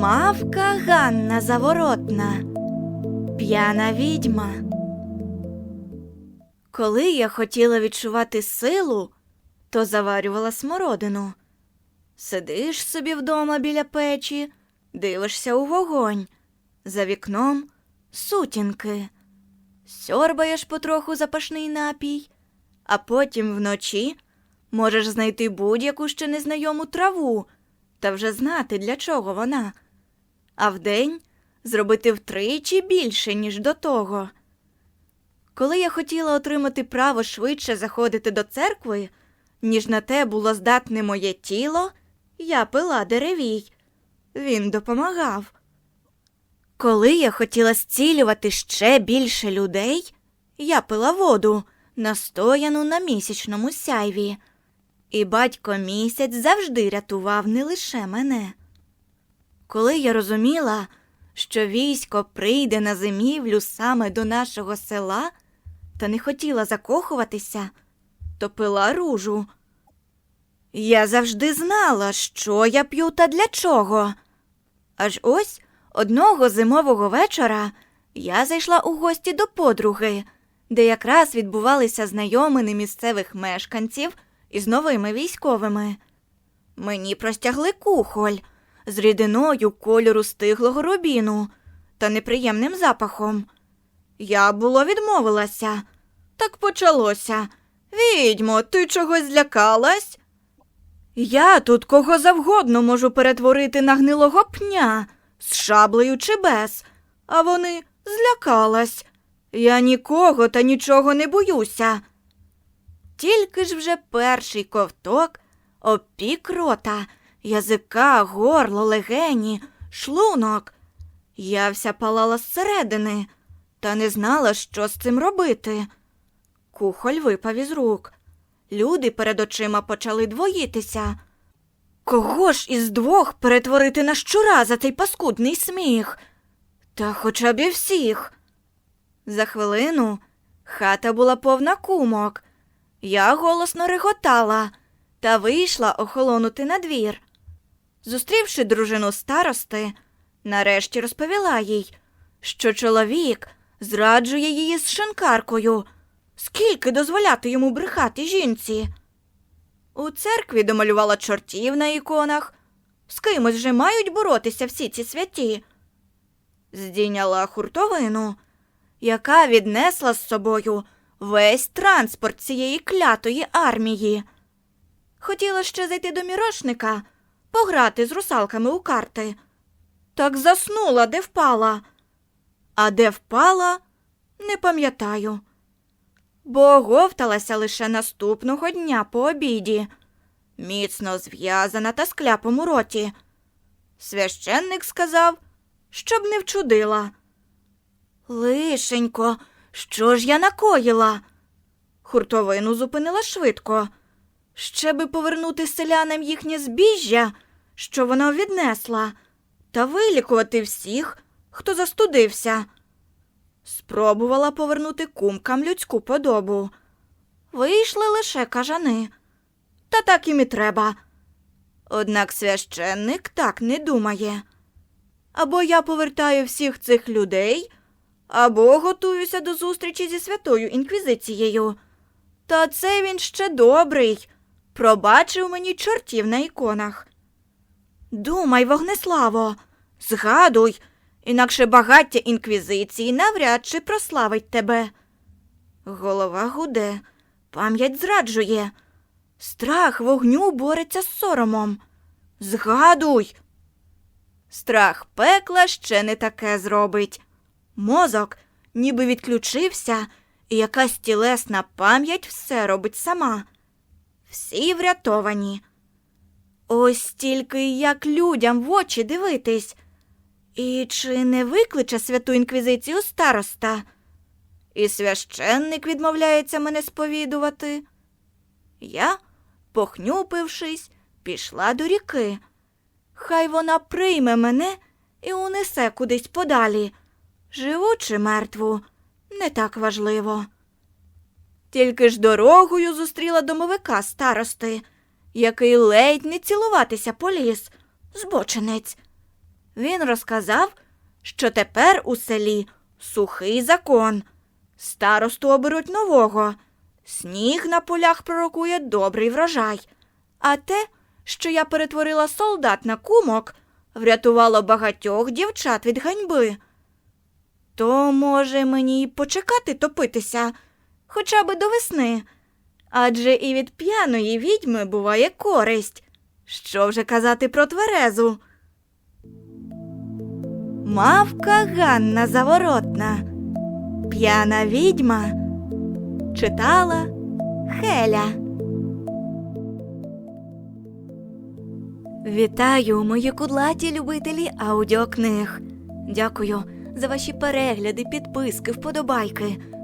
Мавка Ганна Заворотна, п'яна відьма. Коли я хотіла відчувати силу, то заварювала смородину. Сидиш собі вдома біля печі, дивишся у вогонь. За вікном сутінки. Сьорбаєш потроху запашний напій, а потім вночі можеш знайти будь-яку ще незнайому траву та вже знати, для чого вона. А вдень зробити втричі більше, ніж до того. Коли я хотіла отримати право швидше заходити до церкви, ніж на те було здатне моє тіло, я пила деревій. Він допомагав. Коли я хотіла зцілювати ще більше людей, я пила воду, настояну на місячному сяйві. І батько місяць завжди рятував не лише мене. Коли я розуміла, що військо прийде на зимівлю саме до нашого села, та не хотіла закохуватися, то пила ружу. Я завжди знала, що я п'ю та для чого. Аж ось одного зимового вечора я зайшла у гості до подруги, де якраз відбувалися знайомини місцевих мешканців із новими військовими. Мені простягли кухоль з рідиною кольору стиглого рубіну та неприємним запахом. Я було відмовилася. Так почалося. Відьмо, ти чогось злякалась? Я тут кого завгодно можу перетворити на гнилого пня з шаблею чи без, а вони злякалась. Я нікого та нічого не боюся. Тільки ж вже перший ковток опік рота, язика, горло, легені, шлунок. Я вся палала зсередини та не знала, що з цим робити. Кухоль випав із рук. Люди перед очима почали двоїтися. Кого ж із двох перетворити на щура за цей паскудний сміх? Та хоча б і всіх. За хвилину хата була повна кумок. Я голосно реготала та вийшла охолонути на двір. Зустрівши дружину старости, нарешті розповіла їй, що чоловік зраджує її з шинкаркою. Скільки дозволяти йому брехати жінці? У церкві домалювала чортів на іконах. З кимось же мають боротися всі ці святі. Здійняла хуртовину, яка віднесла з собою весь транспорт цієї клятої армії. Хотіла ще зайти до мірошника, пограти з русалками у карти. Так заснула, де впала. А де впала, не пам'ятаю. Бо оговталася лише наступного дня по обіді, міцно зв'язана та з у роті. Священник сказав, щоб не вчудила. Лишенько, що ж я накоїла? Хуртовину зупинила швидко. Ще би повернути селянам їхнє збіжжя, що вона віднесла, та вилікувати всіх, хто застудився. Спробувала повернути кумкам людську подобу. Вийшли лише кажани. Та так їм і треба. Однак священник так не думає. Або я повертаю всіх цих людей, або готуюся до зустрічі зі святою інквізицією. Та це він ще добрий. Пробачив мені чортів на іконах. Думай, Вогнеславо, згадуй, інакше багаття інквізиції навряд чи прославить тебе. Голова гуде, пам'ять зраджує. Страх вогню бореться з соромом. Згадуй. Страх пекла ще не таке зробить. Мозок ніби відключився, і якась тілесна пам'ять все робить сама. Всі врятовані. Ось тільки як людям в очі дивитись. І чи не викличе святу інквізицію староста? І священник відмовляється мене сповідувати. Я, похнюпившись, пішла до ріки. Хай вона прийме мене і унесе кудись подалі. Живу чи мертву, не так важливо. Тільки ж дорогою зустріла домовика старости, який ледь не цілуватися поліз, збочинець. Він розказав, що тепер у селі сухий закон. Старосту оберуть нового. Сніг на полях пророкує добрий врожай. А те, що я перетворила солдат на кумок, врятувало багатьох дівчат від ганьби. То, може, мені й почекати топитися, хоча би до весни. Адже і від п'яної відьми буває користь. Що вже казати про тверезу? Мавка Ганна Заворотна. П'яна відьма читала Хеля. Вітаю, мої кудлаті любителі аудіокниг. Дякую за ваші перегляди, підписки, вподобайки,